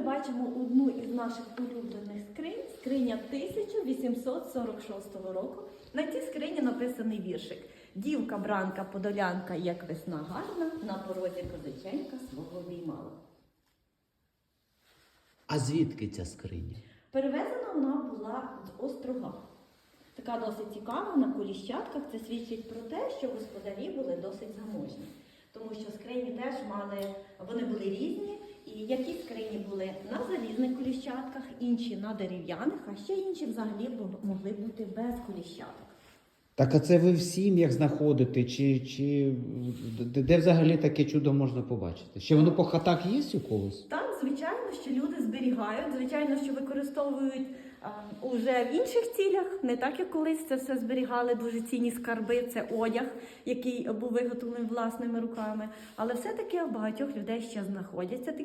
ми бачимо одну із наших улюблених скринь, скриня 1846 року. На цій скрині написаний віршик. Дівка, бранка, подолянка, як весна гарна, на порозі козаченька свого обіймала. А звідки ця скриня? Перевезена вона була з острога. Така досить цікава на коліщатках. Це свідчить про те, що господарі були досить заможні. Тому що скрині теж мали, вони були різні, і якісь були на залізних коліщатках, інші на дерев'яних, а ще інші взагалі могли бути без коліщаток. Так а це ви в сім'ях знаходите, чи, чи де, де взагалі таке чудо можна побачити? Ще воно по хатах є у когось? Так, звичайно, що люди зберігають, звичайно, що використовують а, уже в інших цілях, не так як колись це все зберігали дуже цінні скарби, це одяг, який був виготовлений власними руками. Але все-таки у багатьох людей ще знаходяться такі